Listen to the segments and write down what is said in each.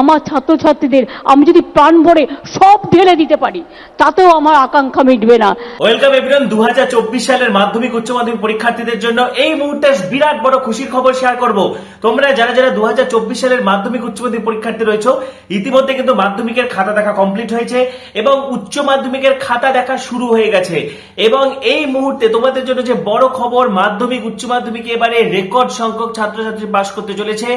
আমার ছাত্রছাত্রীদের আমি যদি প্রাণ ভরে সব ঢেলে দিতে পারি, তাতেও আমার আকাঙ্ক্ষা মিটবে না। ওয়েলকাম এভরিওয়ান দু সালের মাধ্যমিক উচ্চ মাধ্যমিক পরীক্ষার্থীদের জন্য এই মুহূর্তে বিরাট বড় খুশির খবর শেয়ার করব। তোমরা যারা যারা দুহাজার চব্বিশ সালের মাধ্যমিক উচ্চ মাধ্যমিক পরীক্ষার্থী রয়েছে, ইতিমধ্যে কিন্তু মাধ্যমিকের খাতা দেখা কমপ্লিট হয়েছে এবং উচ্চ মাধ্যমিকের খাতা দেখা শুরু হয়ে গেছে। এবং এই মুহূর্তে তোমাদের জন্য যে বড় খবর, মাধ্যমিক, উচ্চ মাধ্যমিকে এবারে রেকর্ড সংখ্যক ছাত্রছাত্রী পাশ করতে চলেছে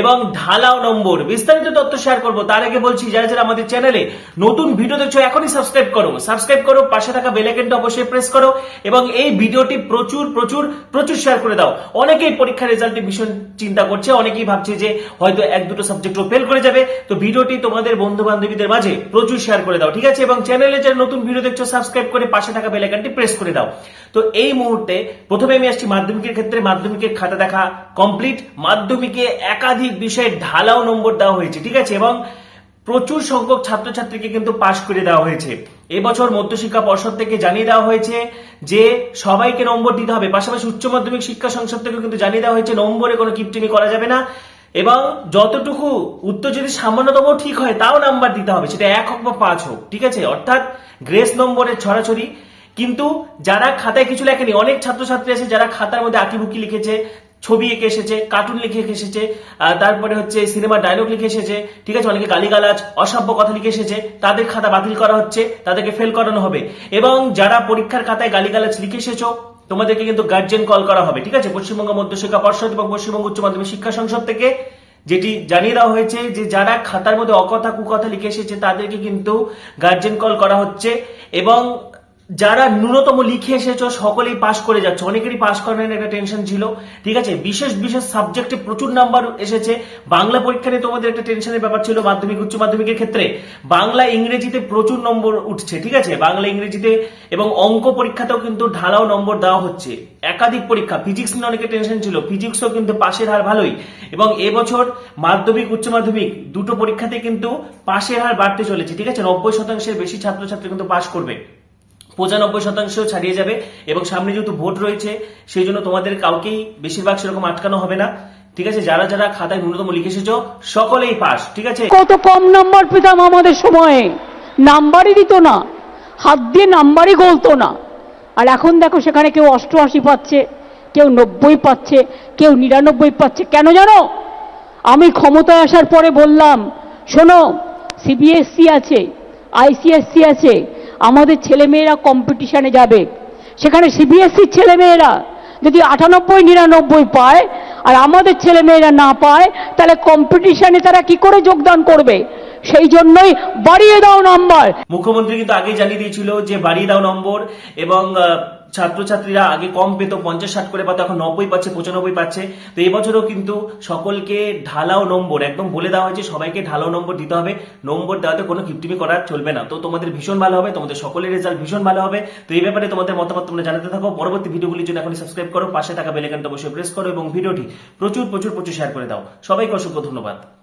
এবং ঢালাও নম্বর। বিস্তারিত শেয়ার করব। তার আগে বলছি, যারা যারা আমাদের চ্যানেলে নতুন ভিডিও দেখছ, এখনই সাবস্ক্রাইব করো। সাবস্ক্রাইব করো, পাশে থাকা বেল আইকনটা অবশ্যই প্রেস করো এবং এই ভিডিওটি প্রচুর প্রচুর প্রচুর শেয়ার করে দাও। অনেকেই পরীক্ষার রেজাল্টে ভীষণ চিন্তা করছে, অনেকেই ভাবছে যে হয়তো এক দুটো সাবজেক্টও ফেল করে যাবে। তো ভিডিওটি তোমাদের বন্ধু বান্ধবীদের মাঝে প্রচুর শেয়ার করে দাও, ঠিক আছে? এবং চ্যানেলে যারা নতুন ভিডিও দেখছ সাবস্ক্রাইব করে পাশে থাকা বেল আইকনটি প্রেস করে দাও। তো এই মুহূর্তে প্রথমে আমি আসছি মাধ্যমিকের ক্ষেত্রে। মাধ্যমিকের খাতা দেখা কমপ্লিট মাধ্যমিকে একাধিক বিষয়ে ঢালাও নম্বর দেওয়া হয়েছে, ঠিক আছে? এবং প্রচুর সংখ্যক ছাত্রছাত্রীকে কিন্তু পাশ করে দেওয়া হয়েছে। এবছর মধ্যশিক্ষা পর্ষদ থেকে জানিয়ে দেওয়া হয়েছে যে সবাইকে নম্বর দিতে হবে। পাশাপাশি উচ্চ মাধ্যমিক শিক্ষা সংসদ থেকে কিন্তু জানিয়ে দেওয়া হয়েছে, নম্বরে কোনো কিপটিমি করা যাবে না এবং যতটুকু উত্তর যদি সামান্যতম ঠিক হয় তাও নাম্বার দিতে হবে, সেটা এক হোক বা পাঁচ হোক, ঠিক আছে? অর্থাৎ গ্রেস নম্বরের ছড়াছড়ি। কিন্তু যারা খাতায় কিছু লেখেনি, অনেক ছাত্রছাত্রী আছে যারা খাতার মধ্যে আঁকিবুকি লিখেছে ছবি এঁকে এসেছে কার্টুন লিখে এঁকে এসেছে তারপরে হচ্ছে সিনেমার ডায়লগ লিখে এসেছে, ঠিক আছে? অনেকে গালিগালাজ, অসভ্য কথা লিখে এসেছে, তাদের খাতা বাতিল করা হচ্ছে, তাদেরকে ফেল করানো হবে। এবং যারা পরীক্ষার খাতায় গালিগালাজ লিখে এসেছ, তোমাদেরকে কিন্তু গার্জেন কল করা হবে, ঠিক আছে? পশ্চিমবঙ্গ মধ্যশিক্ষা পর্ষদ এবং পশ্চিমবঙ্গ উচ্চ মাধ্যমিক শিক্ষা সংসদ থেকে যেটি জানিয়ে দেওয়া হয়েছে যে, যারা খাতার মধ্যে অকথা কুকথা লিখে এসেছে, তাদেরকে কিন্তু গার্জেন কল করা হচ্ছে এবং যারা ন্যূনতম লিখে এসেছ, সকলেই পাশ করে যাচ্ছে। অনেকেরই পাশ করার একটা টেনশন ছিল। ঠিক আছে? বিশেষ বিশেষ সাবজেক্টে প্রচুর নাম্বার এসেছে। বাংলা পরীক্ষা নিয়ে তোমাদের একটা টেনশনের ব্যাপার ছিল, মাধ্যমিক, উচ্চ মাধ্যমিকের ক্ষেত্রে। বাংলা, ইংরেজিতে প্রচুর নম্বর উঠছে, ঠিক আছে? বাংলা, ইংরেজিতে এবং অঙ্ক পরীক্ষাতেও কিন্তু ঢালাও নম্বর দেওয়া হচ্ছে। একাধিক পরীক্ষা ফিজিক্স নিয়ে অনেকের টেনশন ছিল ফিজিক্সও কিন্তু পাশের হার ভালোই। এবং এবছর মাধ্যমিক, উচ্চ মাধ্যমিক দুটো পরীক্ষাতে কিন্তু পাশের হার বাড়তে চলেছে, ঠিক আছে? নব্বই শতাংশের বেশি ছাত্রছাত্রী কিন্তু পাশ করবে। পঁচানব্বই শতাংশ ছাড়িয়ে যাবে এবং সামনে যেহেতু ভোট রয়েছে, সেই জন্য তোমাদের কাউকেই বেশিরভাগ সেরকম আটকানো হবে না। ঠিক আছে? যারা যারা খাতায় ন্যূনতম লিখে এসেছ, সকলেই পাস, ঠিক আছে? কত কম নাম্বার পেতাম আমাদের সময়ে? নাম্বারই দিত না। হাত দিয়ে নাম্বারই গলতো না। আর এখন দেখো, সেখানে কেউ অষ্টআশি পাচ্ছে, কেউ নব্বই পাচ্ছে, কেউ নিরানব্বই পাচ্ছে। কেন জানো? আমি ক্ষমতায় আসার পরে বললাম, শোনো সিবিএসসি আছে আইসিএসসি আছে আমাদের ছেলেমেয়েরা কম্পিটিশানে যাবে। সেখানে সিবিএসসির ছেলেমেয়েরা যদি আটানব্বই, নিরানব্বই পায় আর আমাদের ছেলেমেয়েরা না পায়, তাহলে কম্পিটিশানে তারা কি করে যোগদান করবে? সেই জন্যই বাড়িয়ে দাও নম্বর মুখ্যমন্ত্রী কিন্তু আগে জানিয়ে দিয়েছিল যে বাড়িয়ে দাও নম্বর এবং ছাত্রছাত্রীরা আগে কম পেত, পঞ্চাশ ষাট করে পাতো এখন নব্বই পাচ্ছে, পঁচানব্বই পাচ্ছে। তো এবছরও কিন্তু সকলকে ঢালাও নম্বর, একদম বলে দেওয়া হয়েছে, সবাইকে ঢালাও নম্বর দিতে হবে। নম্বর দেওয়াতে কোনো কিপটিমি করা চলবে না। তো তোমাদের ভীষণ ভালো হবে, তোমাদের সকলের রেজাল্ট ভীষণ ভালো হবে। তো এই ব্যাপারে তোমাদের মতামত তোমরা জানাতে থাকো। পরবর্তী ভিডিওগুলির জন্য এখন সাবস্ক্রাইব করো, পাশে থাকা বেলাইকনটা অবশ্যই প্রেস করো এবং ভিডিওটি প্রচুর প্রচুর প্রচুর শেয়ার করে দাও। সবাইকে অসংখ্য ধন্যবাদ।